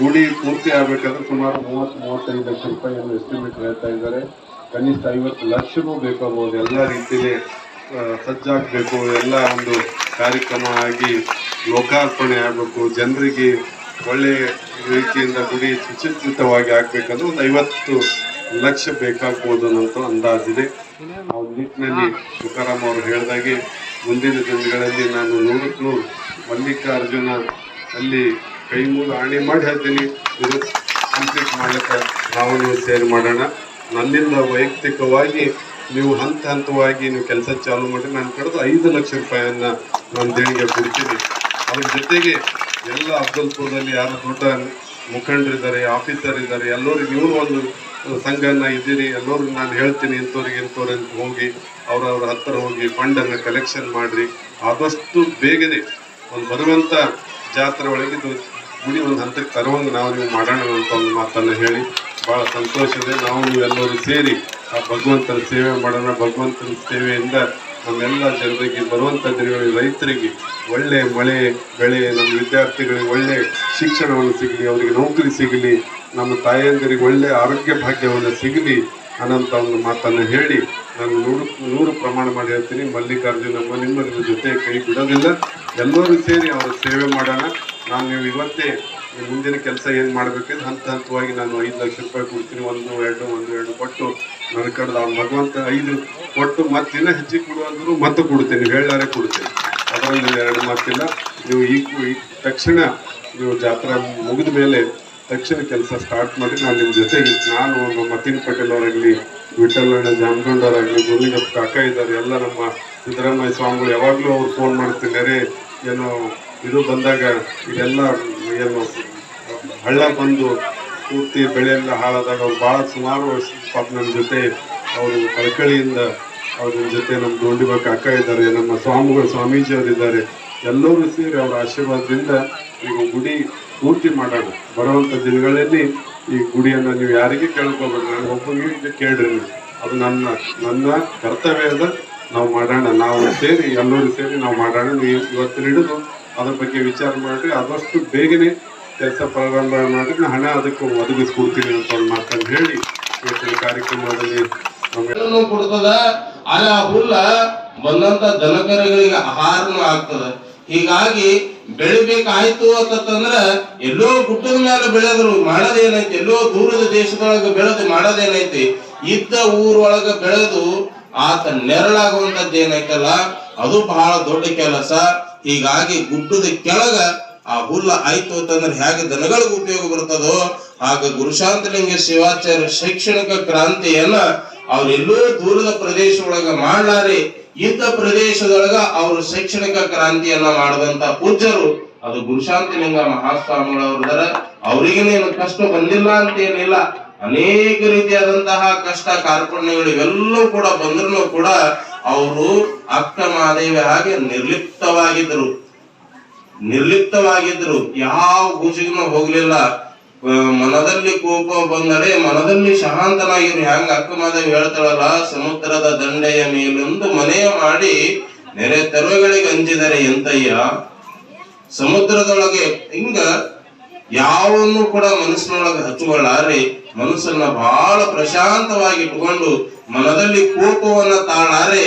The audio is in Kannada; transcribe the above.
ಗುಡಿ ಪೂರ್ತಿ ಆಗಬೇಕಾದ್ರೆ ಸುಮಾರು ಮೂವತ್ತು, ಮೂವತ್ತೈದು ಲಕ್ಷ ರೂಪಾಯಿಯನ್ನು ಎಸ್ಟಿಮೇಟ್ ಹೇಳ್ತಾ ಇದ್ದಾರೆ. ಕನಿಷ್ಠ ಐವತ್ತು ಲಕ್ಷವೂ ಬೇಕಾಗಬಹುದು ಎಲ್ಲ ರೀತಿಯಲ್ಲಿ ಸಜ್ಜಾಗಬೇಕು. ಎಲ್ಲ ಒಂದು ಕಾರ್ಯಕ್ರಮ ಆಗಿ ಲೋಕಾರ್ಪಣೆ ಆಗಬೇಕು. ಜನರಿಗೆ ಒಳ್ಳೆಯ ರೀತಿಯಿಂದ ಗುಡಿ ಸುಸಜ್ಜಿತವಾಗಿ ಆಗಬೇಕಂದ್ರೆ ಒಂದು ಐವತ್ತು ಲಕ್ಷ ಬೇಕಾಗ್ಬೋದು ಅನ್ನೋಂಥ ಅಂದಾಜಿದೆ. ಆ ನಿಟ್ಟಿನಲ್ಲಿ ತುಕಾರಾಮ್ ಅವರು ಹೇಳಿದಾಗೆ, ಮುಂದಿನ ದಿನಗಳಲ್ಲಿ ನಾನು ನೂರಕ್ಕೆ ನೂರು ಮಲ್ಲಿಕಾರ್ಜುನ ಅಲ್ಲಿ ಕೈ ಮುಗಿದು ಆಣೆ ಮಾಡಿ ಹೇಳ್ತೀನಿ ಇದು ಕಂಪ್ಲೀಟ್ ಮಾಡ್ಲಿಕ್ಕೆ ನಾವು ನೀವು ಸೇರಿ ಮಾಡೋಣ. ನನ್ನಿಂದ ವೈಯಕ್ತಿಕವಾಗಿ ನೀವು ಹಂತ ಹಂತವಾಗಿ ನೀವು ಕೆಲಸ ಚಾಲು ಮಾಡಿ ನಾನು ಕಳೆದು ಐದು ಲಕ್ಷ ರೂಪಾಯಿಯನ್ನು ನಾನು ದೇಣಿಗೆ ಕೊಡ್ತೀನಿ. ಅದ್ರ ಜೊತೆಗೆ ಎಲ್ಲ ಅಫ್ಜಲ್ಪುರದಲ್ಲಿ ಯಾರು ದೊಡ್ಡ ಮುಖಂಡರಿದ್ದಾರೆ ಆಫೀಸರ್ ಇದ್ದಾರೆ ಎಲ್ಲರೂ ನೀವು ಒಂದು ಸಂಘನ ಇದ್ದೀರಿ, ಎಲ್ಲರಿಗೂ ನಾನು ಹೇಳ್ತೀನಿ, ಇಂಥವ್ರಿಗೆ ಇಂಥವ್ರು ಹೋಗಿ ಅವರವ್ರ ಹತ್ತಿರ ಹೋಗಿ ಫಂಡನ್ನು ಕಲೆಕ್ಷನ್ ಮಾಡಿರಿ. ಆದಷ್ಟು ಬೇಗನೆ ಒಂದು ಬರುವಂಥ ಜಾತ್ರೆ ಒಳಗೆ ಇದು ಗುಡಿ ಒಂದು ಹಂತಕ್ಕೆ ತರುವಂಗೆ ನಾವು ನೀವು ಮಾಡೋಣ ಅಂತ ಒಂದು ಮಾತನ್ನು ಹೇಳಿ ಭಾಳ ಸಂತೋಷದೆ ನಾವು ಎಲ್ಲರೂ ಸೇರಿ ಆ ಭಗವಂತನ ಸೇವೆ ಮಾಡೋಣ. ಭಗವಂತನ ಸೇವೆಯಿಂದ ನಮ್ಮೆಲ್ಲ ಜನರಿಗೆ ಬರುವಂಥ ದಿನಗಳಲ್ಲಿ ರೈತರಿಗೆ ಒಳ್ಳೆ ಮಳೆ, ಬೆಳೆ, ನಮ್ಮ ವಿದ್ಯಾರ್ಥಿಗಳಿಗೆ ಒಳ್ಳೆ ಶಿಕ್ಷಣವನ್ನು ಸಿಗಲಿ, ಅವರಿಗೆ ನೌಕರಿ ಸಿಗಲಿ, ನಮ್ಮ ತಾಯಂದಿರಿಗೆ ಒಳ್ಳೆ ಆರೋಗ್ಯ ಭಾಗ್ಯವನ್ನು ಸಿಗಲಿ ಅನ್ನೋಂಥ ಒಂದು ಮಾತನ್ನು ಹೇಳಿ ನಾನು ನೂರು ನೂರು ಪ್ರಮಾಣ ಮಾಡಿ ಹೇಳ್ತೀನಿ. ಮಲ್ಲಿಕಾರ್ಜುನಮ್ಮ, ನಿಮ್ಮ ಜೊತೆ ಕೈ ಬಿಡೋದಿಲ್ಲ. ಎಲ್ಲರೂ ಸೇರಿ ಅವರ ಸೇವೆ ಮಾಡೋಣ. ನಾನು ನೀವು ಇವತ್ತೇ ಮುಂದಿನ ಕೆಲಸ ಏನು ಮಾಡಬೇಕಿದ್ರೆ ಹಂತ ಹಂತವಾಗಿ ನಾನು ಐದು ಲಕ್ಷ ರೂಪಾಯಿ ಕೊಡ್ತೀನಿ, ಒಂದು, ಎರಡು ಒಂದು, ಎರಡು ಕೊಟ್ಟು ನನ್ನ ಕಡ್ದು ಅವ್ನು ಭಗವಂತ ಐದು ಕೊಟ್ಟು ಮತ್ತೆ ಇನ್ನೂ ಹೆಚ್ಚಿಗೆ ಕೊಡು ಅಂದ್ರು ಮತ್ತೆ ಕೊಡ್ತೀನಿ ಹೇಳಾರೆ ಕೊಡ್ತೀನಿ. ಅದರಲ್ಲಿ ಎರಡು ಮಾತಿಲ್ಲ. ನೀವು ಈ ತಕ್ಷಣ ನೀವು ಜಾತ್ರಾ ಮುಗಿದ ಮೇಲೆ ತಕ್ಷಣ ಕೆಲಸ ಸ್ಟಾರ್ಟ್ ಮಾಡಿ ನಾನು ನಿಮ್ಮ ಜೊತೆಗೆ ನಾನು ನಮ್ಮ ಮತೀನ್ ಪಟೇಲ್ ಅವರಾಗಲಿ ವಿಠಲಣ್ಣ ಜಾಮಗೊಂಡವರಾಗಲಿ ಗುರುಲಿಂಗಪ್ಪ ಕಾಕ ಇದ್ದಾರೆ, ಎಲ್ಲ ನಮ್ಮ ಸಿದ್ದರಾಮಯ್ಯ ಸ್ವಾಮಿಗಳು ಯಾವಾಗಲೂ ಅವ್ರು ಫೋನ್ ಮಾಡ್ತಿದ್ದಾರೆ, ಏನು ಇದು ಬಂದಾಗ ಇದೆಲ್ಲ ಏನು ಹಳ್ಳ ಬಂದು ಪೂರ್ತಿ ಬೆಳೆ ಎಲ್ಲ ಹಾಳಾದಾಗ ಅವ್ರು ಭಾಳ ಸುಮಾರು ಪಾಪ ನನ್ನ ಜೊತೆ ಅವರು ಕಳಕಳಿಯಿಂದ ಅವ್ರ ಜೊತೆ ನಮ್ಮ ದೊಂಡಿಬಕ್ಕ ಅಕ್ಕ ಇದ್ದಾರೆ, ನಮ್ಮ ಸ್ವಾಮಿಗಳು, ಸ್ವಾಮೀಜಿ ಅವರಿದ್ದಾರೆ ಎಲ್ಲರೂ ಸೇರಿ ಅವರ ಆಶೀರ್ವಾದದಿಂದ ಈಗ ಗುಡಿ ಪೂರ್ತಿ ಮಾಡೋಣ ಬರುವಂಥ ದಿನಗಳಲ್ಲಿ ಈ ಗುಡಿಯನ್ನು ನೀವು ಯಾರಿಗೆ ಕೇಳ್ಕೊಬೇಕು ನಾನು ಒಬ್ಬನಿಗೆ ಕೇಳ್ರಿ. ಅದು ನನ್ನ ನನ್ನ ಕರ್ತವ್ಯ ಅದ. ನಾವು ಮಾಡೋಣ, ನಾವು ಸೇರಿ, ಎಲ್ಲರೂ ಸೇರಿ ನಾವು ಮಾಡೋಣ ಇವತ್ತಿನ ಇವತ್ತು ಹಿಡಿದು ಅದ್ರ ಬಗ್ಗೆ ವಿಚಾರ ಮಾಡಿರಿ ಆದಷ್ಟು ಬೇಗನೆ ಕೆಲಸ ಪ್ರಾರಂಭ ಮಾಡಿ ನಾನು ಹಣ ಅದಕ್ಕೆ ಒದಗಿಸ್ಕೊಡ್ತೀನಿ ಅಂತ ಒಂದು ಮಾತನ್ನು ಹೇಳಿ ಇವತ್ತಿನ ಕಾರ್ಯಕ್ರಮದಲ್ಲಿ ಕೊಡ್ತದ ಆ ಹುಲ್ಲ ಬಂದಂತ ದನಕರಗಳಿಗೆ ಆಹಾರ ಆಗ್ತದ. ಹೀಗಾಗಿ ಬೆಳಿಬೇಕಾಯ್ತು ಅಂತಂದ್ರ ಎಲ್ಲೋ ಗುಡ್ಡದ ಮೇಲೆ ಬೆಳೆದ್ರು ಮಾಡೋದೇನೈತಿ, ಎಲ್ಲೋ ದೂರದ ದೇಶದೊಳಗ ಬೆಳೆದು ಮಾಡೋದೇನೈತಿ, ಇದ್ದ ಊರೊಳಗ ಬೆಳೆದು ಆತ ನೆರಳಾಗುವಂತದ್ದು ಏನೈತಲ್ಲ ಅದು ಬಹಳ ದೊಡ್ಡ ಕೆಲಸ. ಹೀಗಾಗಿ ಗುಡ್ಡದ ಕೆಳಗ ಆ ಹುಲ್ಲ ಆಯ್ತು ಅಂತಂದ್ರೆ ಹೇಗೆ ದನಗಳಿಗೆ ಉಪಯೋಗ ಬರ್ತದೋ ಆಗ ಗುರುಶಾಂತಲಿಂಗ ಶಿವಾಚಾರ್ಯ ಶೈಕ್ಷಣಿಕ ಕ್ರಾಂತಿಯನ್ನ ಅವ್ರೆಲ್ಲೋ ದೂರದ ಪ್ರದೇಶ ಒಳಗ ಮಾಡ್ಲಾರಿ. ಇಂಥ ಪ್ರದೇಶದೊಳಗ ಅವರು ಶೈಕ್ಷಣಿಕ ಕ್ರಾಂತಿಯನ್ನ ಮಾಡಿದಂತ ಪೂಜ್ಯರು ಅದು ಗುರುಶಾಂತಲಿಂಗ ಮಹಾಸ್ವಾಮಿಗಳವ್ರದರ ಅವ್ರಿಗೇನೇನು ಕಷ್ಟ ಬಂದಿಲ್ಲ ಅಂತ ಏನಿಲ್ಲ ಅನೇಕ ರೀತಿಯಾದಂತಹ ಕಷ್ಟ ಕಾರ್ಪಣ್ಯಗಳು ಇವೆಲ್ಲವೂ ಕೂಡ ಬಂದ್ರು ಕೂಡ ಅವರು ಅಕ್ಕ ಮಾದೇವಿ ಹಾಗೆ ನಿರ್ಲಿಪ್ತವಾಗಿದ್ರು ನಿರ್ಲಿಪ್ತವಾಗಿದ್ರು ಯಾವ ಗುಜಿಗೂ ಹೋಗ್ಲಿಲ್ಲ. ಮನದಲ್ಲಿ ಕೋಪ ಬಂದರೆ ಮನದಲ್ಲಿ ಶಾಂತನಾಗಿರು ಹೆಂಗ ಅಕ್ಕ ಮಾದೇವಿ ಹೇಳ್ತಾಳಲ್ಲ, ಸಮುದ್ರದ ದಂಡೆಯ ಮೇಲೊಂದು ಮನೆಯ ಮಾಡಿ ನೆರೆ ತೆರವುಗಳಿಗೆ ಅಂಜಿದರೆ ಎಂತಯ್ಯ? ಸಮುದ್ರದೊಳಗೆ ಹಿಂಗ ಯಾವನ್ನು ಕೂಡ ಮನಸ್ಸಿನೊಳಗೆ ಹಚ್ಚುವಳಾರಿ ಮನಸ್ಸನ್ನ ಬಹಳ ಪ್ರಶಾಂತವಾಗಿ ಇಟ್ಕೊಂಡು ಮನದಲ್ಲಿ ಕೋಪವನ್ನ ತಾಳಾರೆ